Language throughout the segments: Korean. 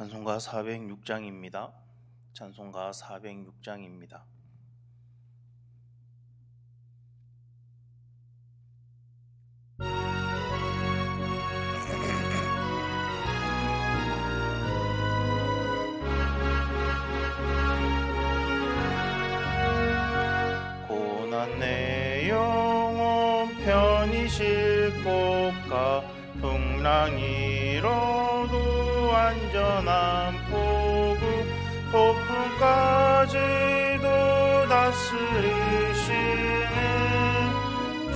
찬송가 406장입니다. 찬송가 406장입니다. 고난 내 영혼 편히 싣고 가 안전한 포구 폭풍까지도 다스리시는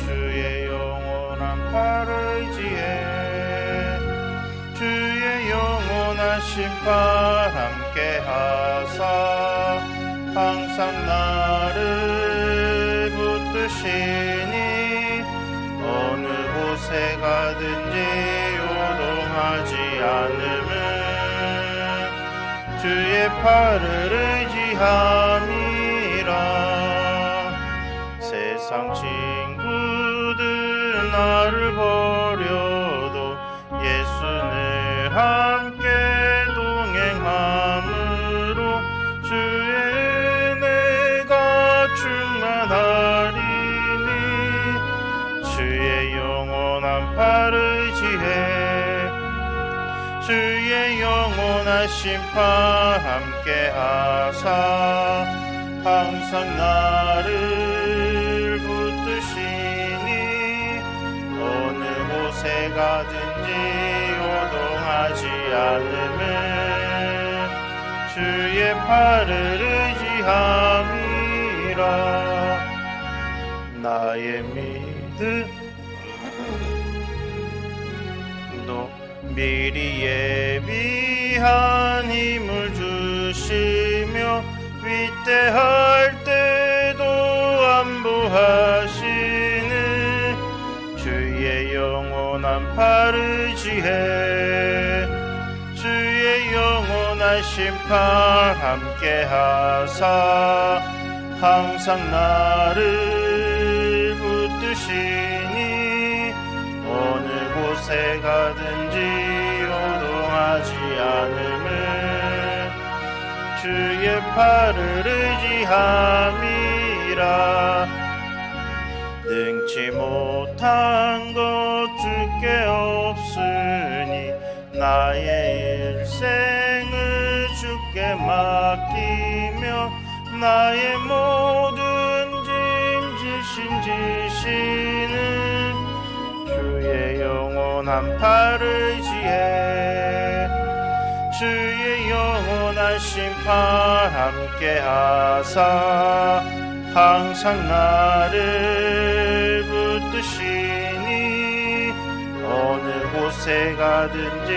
주의 영원한 팔을 지혜 주의 영원한 심판 함께 하사 항상 나를 붙드시니 어느 곳에 가든지 요동하지 않음은 주의 팔을 의지함이라. 세상 친구들 나를 버려도 예수는 함께 동행함으로 주의 은혜가 충만하리니 주의 영원한 팔을 주의 영원한 심판 함께 하사 항상 나를 붙드시니 어느 곳에 가든지 요동하지 않음은 주의 팔을 의지함이라. 나의 믿음 도 미리 예비 한 힘을 주시며 위대할 때도 안보하시는 주의 영원한 팔을 지혜 주의 영원한 심판 함께 하사 항상 나를 붙드시니 어느 곳에 가든지 요동하지 않음은 주의 팔을 의지함이라. 능치 못한 것 주께 없으니 나의 일생을 주께 맡기며 나의 모든 짐 지신 지시는 주의 영원한 팔을 지혜 주의 영원한 심판 함께 하사. 항상 나를 붙드시니 어느 곳에 가든지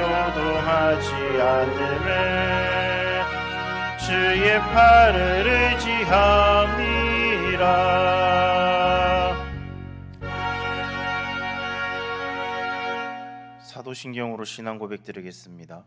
요동하지 않으면 주의 팔을 의지함이라. 사도신경으로 신앙 고백 드리겠습니다.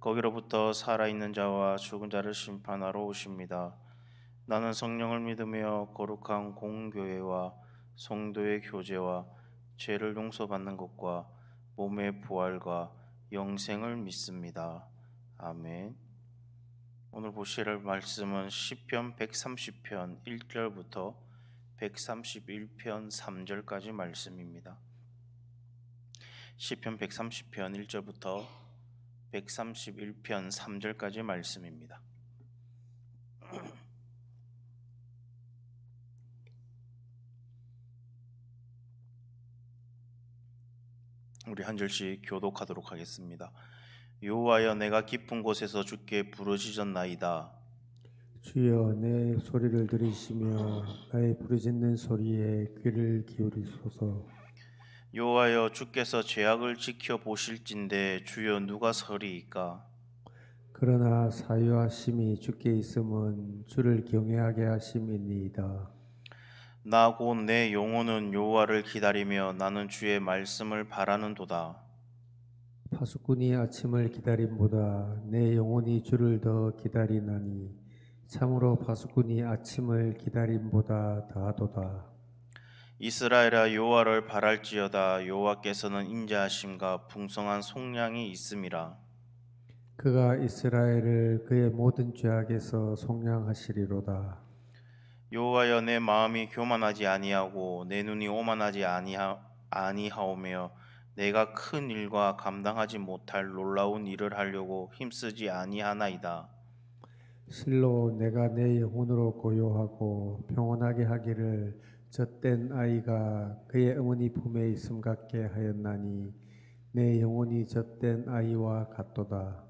거기로부터 살아있는 자와 죽은 자를 심판하러 오십니다. 나는 성령을 믿으며 거룩한 공교회와 성도의 교제와 죄를 용서받는 것과 몸의 부활과 영생을 믿습니다. 아멘. 오늘 보실 말씀은 시편 130편 1절부터 131편 3절까지 말씀입니다. 시편 130편 1절부터 131편 3절까지 말씀입니다. 우리 한 절씩 교독하도록 하겠습니다. 여호와여 내가 깊은 곳에서 주께 부르짖었나이다. 주여 내 소리를 들으시며 나의 부르짖는 소리에 귀를 기울이소서 여호와여 주께서 죄악을 지켜 보실진데 주여 누가 서리이까 그러나 사유하심이 주께 있음은 주를 경외하게 하심이니이다. 나 곧 내 영혼은 여호와를 기다리며 나는 주의 말씀을 바라는도다 파수꾼이 아침을 기다림보다 내 영혼이 주를 더 기다리나니 참으로 파수꾼이 아침을 기다림보다 더하도다. 이스라엘아 여호와를 바랄지어다. 여호와께서는 인자하심과 풍성한 속량이 있음이라. 그가 이스라엘을 그의 모든 죄악에서 속량하시리로다. 여호와여 내 마음이 교만하지 아니하고 내 눈이 오만하지 아니하, 아니하오며 내가 큰 일과 감당하지 못할 놀라운 일을 하려고 힘쓰지 아니하나이다. 실로 내가 내 영혼으로 고요하고 평온하게 하기를 젖된 아이가 그의 어머니 품에 있음 같게 하였나니 내 영혼이 젖된 아이와 같도다.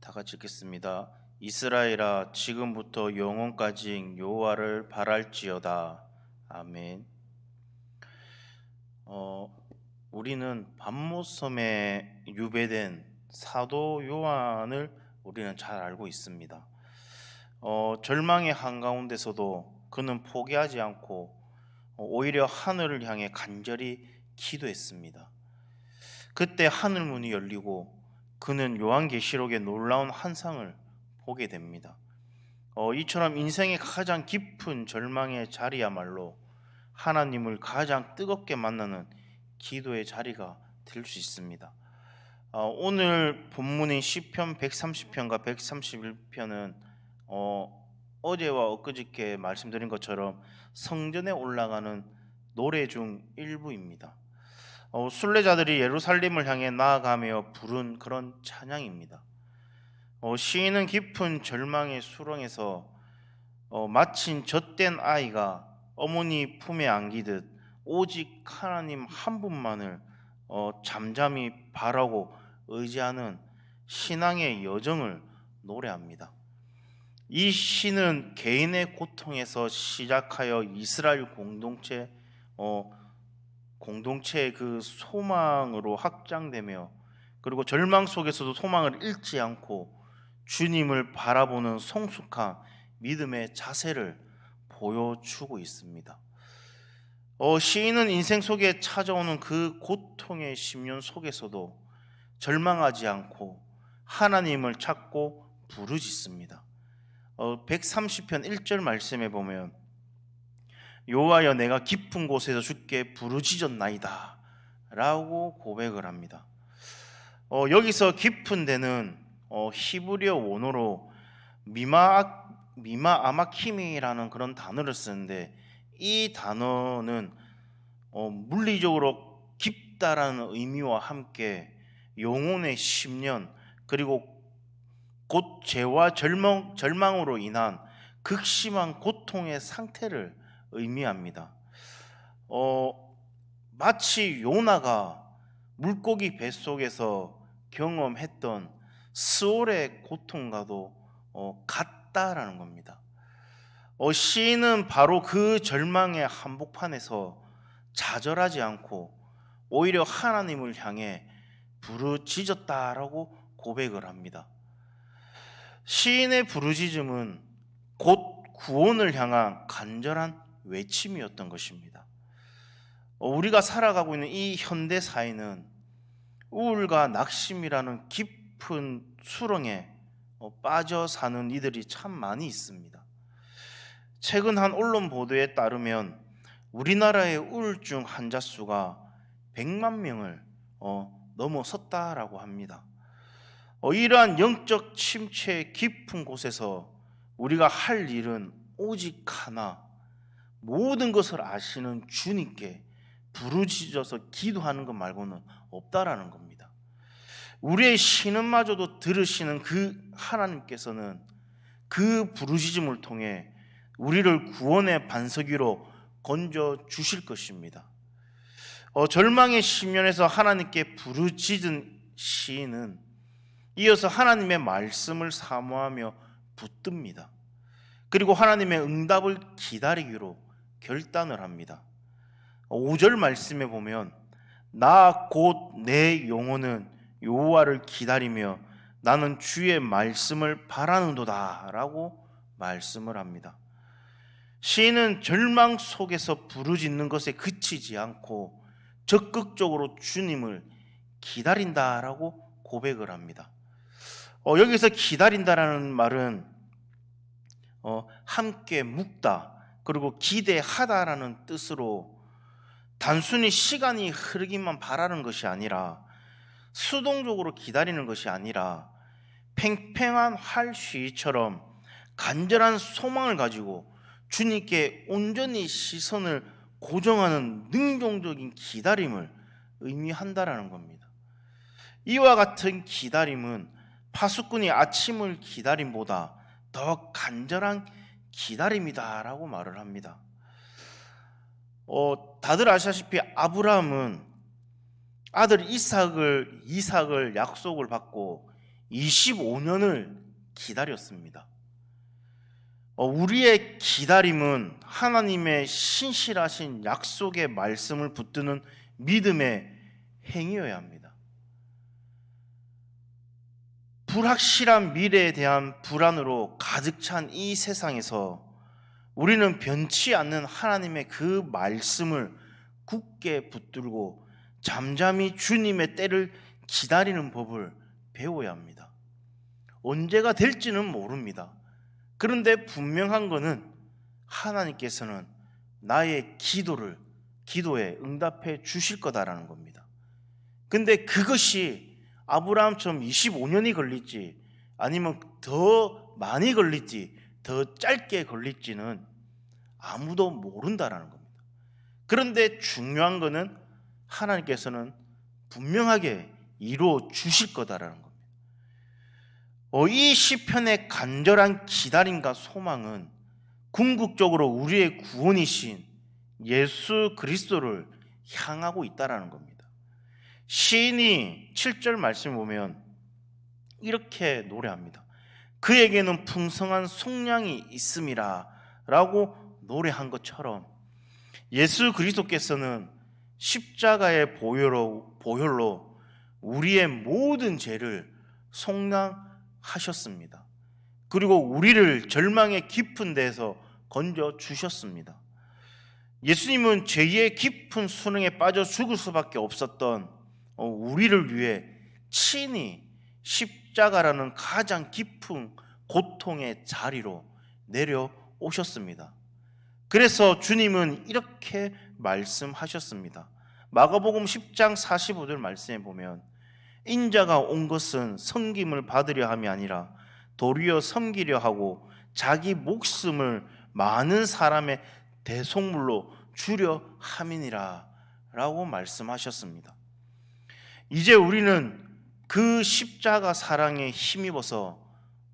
다 같이 읽겠습니다. 이스라엘아 지금부터 영원까지 여호와를 바랄지어다. 아멘. 어, 우리는 반모섬에 유배된 사도 요한을 우리는 잘 알고 있습니다. 어, 절망의 한가운데서도 그는 포기하지 않고 어, 오히려 하늘을 향해 간절히 기도했습니다. 그때 하늘 문이 열리고 그는 요한계시록의 놀라운 환상을 보게 됩니다. 어, 이처럼 인생의 가장 깊은 절망의 자리야말로 하나님을 가장 뜨겁게 만나는 기도의 자리가 될 수 있습니다. 어, 오늘 본문인 시편 130편과 131편은 어, 어제와 엊그저께 말씀드린 것처럼 성전에 올라가는 노래 중 일부입니다. 어, 순례자들이 예루살렘을 향해 나아가며 부른 그런 찬양입니다. 어, 시인은 깊은 절망의 수렁에서 어, 마친 젖된 아이가 어머니 품에 안기듯 오직 하나님 한 분만을 어, 잠잠히 바라고 의지하는 신앙의 여정을 노래합니다. 이 시는 개인의 고통에서 시작하여 이스라엘 공동체 어, 공동체의 그 소망으로 확장되며 그리고 절망 속에서도 소망을 잃지 않고 주님을 바라보는 성숙한 믿음의 자세를 보여주고 있습니다. 어, 시인은 인생 속에 찾아오는 그 고통의 심연 속에서도 절망하지 않고 하나님을 찾고 부르짖습니다. 어, 130편 1절 말씀에 보면 여호와여 내가 깊은 곳에서 주께 부르짖었나이다 라고 고백을 합니다. 어, 여기서 깊은 데는 어, 히브리어 원어로 미마 미마 아마킴이라는 그런 단어를 쓰는데 이 단어는 어, 물리적으로 깊다라는 의미와 함께 영혼의 심년 그리고 곧 죄와 절망, 절망으로 인한 극심한 고통의 상태를 의미합니다. 어, 마치 요나가 물고기 뱃속에서 경험했던 스올의 고통과도 어, 같다라는 겁니다. 어, 시인은 바로 그 절망의 한복판에서 좌절하지 않고 오히려 하나님을 향해 부르짖었다라고 고백을 합니다. 시인의 부르짖음은 곧 구원을 향한 간절한 외침이었던 것입니다. 어, 우리가 살아가고 있는 이 현대 사회는 우울과 낙심이라는 깊은 수렁에 어, 빠져 사는 이들이 참 많이 있습니다. 최근 한 언론 보도에 따르면 우리나라의 우울증 환자 수가 100만 명을 어, 넘어섰다라고 합니다. 어, 이러한 영적 침체의 깊은 곳에서 우리가 할 일은 오직 하나 모든 것을 아시는 주님께 부르짖어서 기도하는 것 말고는 없다라는 겁니다. 우리의 신음마저도 들으시는 그 하나님께서는 그 부르짖음을 통해 우리를 구원의 반석 위로 건져 주실 것입니다. 어, 절망의 심연에서 하나님께 부르짖은 시인은 이어서 하나님의 말씀을 사모하며 붙듭니다. 그리고 하나님의 응답을 기다리기로 결단을 합니다. 5절 말씀에 보면 나 곧 내 영혼은 여호와를 기다리며 나는 주의 말씀을 바라는도다라고 말씀을 합니다. 시인은 절망 속에서 부르짖는 것에 그치지 않고 적극적으로 주님을 기다린다라고 고백을 합니다. 어, 여기서 기다린다라는 말은 어, 함께 묵다 그리고 기대하다라는 뜻으로 단순히 시간이 흐르기만 바라는 것이 아니라 수동적으로 기다리는 것이 아니라 팽팽한 활시처럼 간절한 소망을 가지고 주님께 온전히 시선을 고정하는 능동적인 기다림을 의미한다라는 겁니다. 이와 같은 기다림은 파수꾼이 아침을 기다림보다 더 간절한 기다림이다라고 말을 합니다. 어, 다들 아시다시피 아브라함은 아들 이삭을 이삭을 약속을 받고 25년을 기다렸습니다. 어, 우리의 기다림은 하나님의 신실하신 약속의 말씀을 붙드는 믿음의 행위여야 합니다. 불확실한 미래에 대한 불안으로 가득 찬 이 세상에서 우리는 변치 않는 하나님의 그 말씀을 굳게 붙들고 잠잠히 주님의 때를 기다리는 법을 배워야 합니다. 언제가 될지는 모릅니다. 그런데 분명한 것은 하나님께서는 나의 기도를 기도에 응답해 주실 거다라는 겁니다. 근데 그것이 아브라함처럼 25년이 걸릴지 아니면 더 많이 걸릴지 더 짧게 걸릴지는 아무도 모른다라는 겁니다. 그런데 중요한 것은 하나님께서는 분명하게 이루어 주실 거다라는 겁니다. 어, 이 시편의 간절한 기다림과 소망은 궁극적으로 우리의 구원이신 예수 그리스도를 향하고 있다라는 겁니다. 시인이 7절 말씀 보면 이렇게 노래합니다. 그에게는 풍성한 속량이 있음이라 라고 노래한 것처럼 예수 그리스도께서는 십자가의 보혈로, 보혈로 우리의 모든 죄를 속량하셨습니다. 그리고 우리를 절망의 깊은 데서 건져 주셨습니다. 예수님은 죄의 깊은 수능에 빠져 죽을 수밖에 없었던 어, 우리를 위해 친히 십자가라는 가장 깊은 고통의 자리로 내려오셨습니다. 그래서 주님은 이렇게 말씀하셨습니다. 마가복음 10장 45절 말씀에 보면 인자가 온 것은 섬김을 받으려 함이 아니라 도리어 섬기려 하고 자기 목숨을 많은 사람의 대속물로 주려 함이니라 라고 말씀하셨습니다. 이제 우리는 그 십자가 사랑에 힘입어서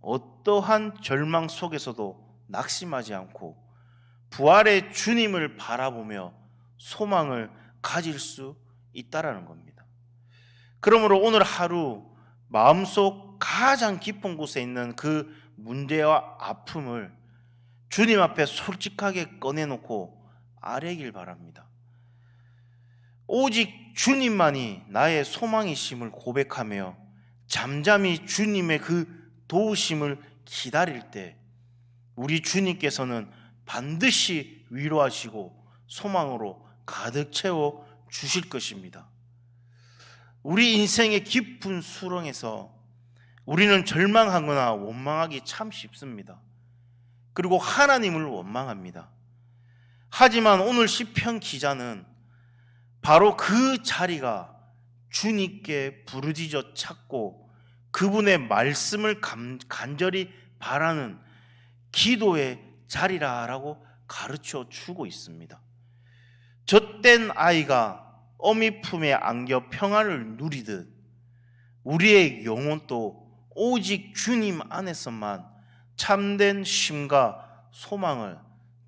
어떠한 절망 속에서도 낙심하지 않고 부활의 주님을 바라보며 소망을 가질 수 있다라는 겁니다. 그러므로 오늘 하루 마음속 가장 깊은 곳에 있는 그 문제와 아픔을 주님 앞에 솔직하게 꺼내놓고 아뢰길 바랍니다. 오직 주님만이 나의 소망이심을 고백하며 잠잠히 주님의 그 도우심을 기다릴 때 우리 주님께서는 반드시 위로하시고 소망으로 가득 채워 주실 것입니다. 우리 인생의 깊은 수렁에서 우리는 절망하거나 원망하기 참 쉽습니다. 그리고 하나님을 원망합니다. 하지만 오늘 시편 기자는 바로 그 자리가 주님께 부르짖어 찾고 그분의 말씀을 감, 간절히 바라는 기도의 자리라라고 가르쳐 주고 있습니다. 젖된 아이가 어미 품에 안겨 평안을 누리듯 우리의 영혼도 오직 주님 안에서만 참된 쉼과 소망을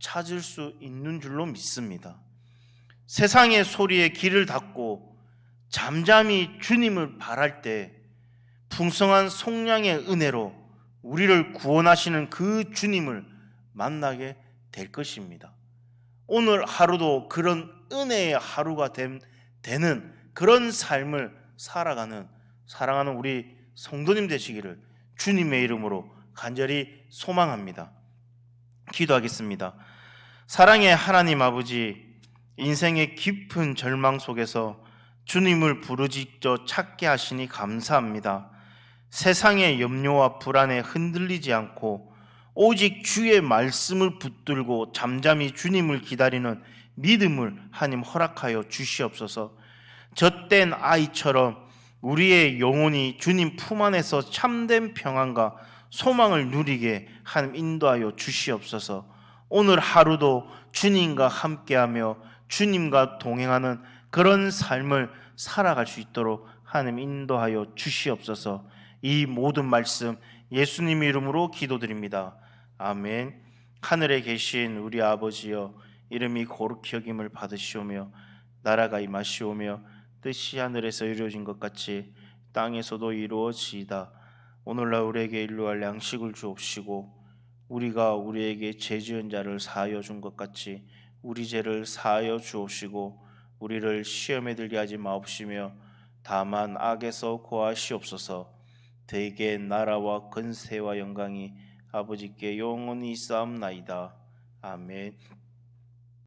찾을 수 있는 줄로 믿습니다. 세상의 소리에 귀를 닫고 잠잠히 주님을 바랄 때 풍성한 속량의 은혜로 우리를 구원하시는 그 주님을 만나게 될 것입니다. 오늘 하루도 그런 은혜의 하루가 된, 되는 그런 삶을 살아가는 사랑하는 우리 성도님 되시기를 주님의 이름으로 간절히 소망합니다. 기도하겠습니다. 사랑의 하나님 아버지, 인생의 깊은 절망 속에서 주님을 부르짖어 찾게 하시니 감사합니다. 세상의 염려와 불안에 흔들리지 않고 오직 주의 말씀을 붙들고 잠잠히 주님을 기다리는 믿음을 하나님 허락하여 주시옵소서. 젖된 아이처럼 우리의 영혼이 주님 품 안에서 참된 평안과 소망을 누리게 하나님 인도하여 주시옵소서. 오늘 하루도 주님과 함께하며 주님과 동행하는 그런 삶을 살아갈 수 있도록 하나님 인도하여 주시옵소서. 이 모든 말씀 예수님 이름으로 기도드립니다. 아멘. 하늘에 계신 우리 아버지여 이름이 거룩히 여김을 받으시오며 나라가 임하시오며 뜻이 하늘에서 이루어진 것 같이 땅에서도 이루어지이다. 오늘날 우리에게 일로할 양식을 주옵시고 우리가 우리에게 죄 지은 자를 사하여 준 것 같이 우리 죄를 사하여 주옵시고 우리를 시험에 들게 하지 마옵시며 다만 악에서 고하시옵소서 대개 나라와 근세와 영광이 아버지께 영원히 쌓옵나이다. 아멘.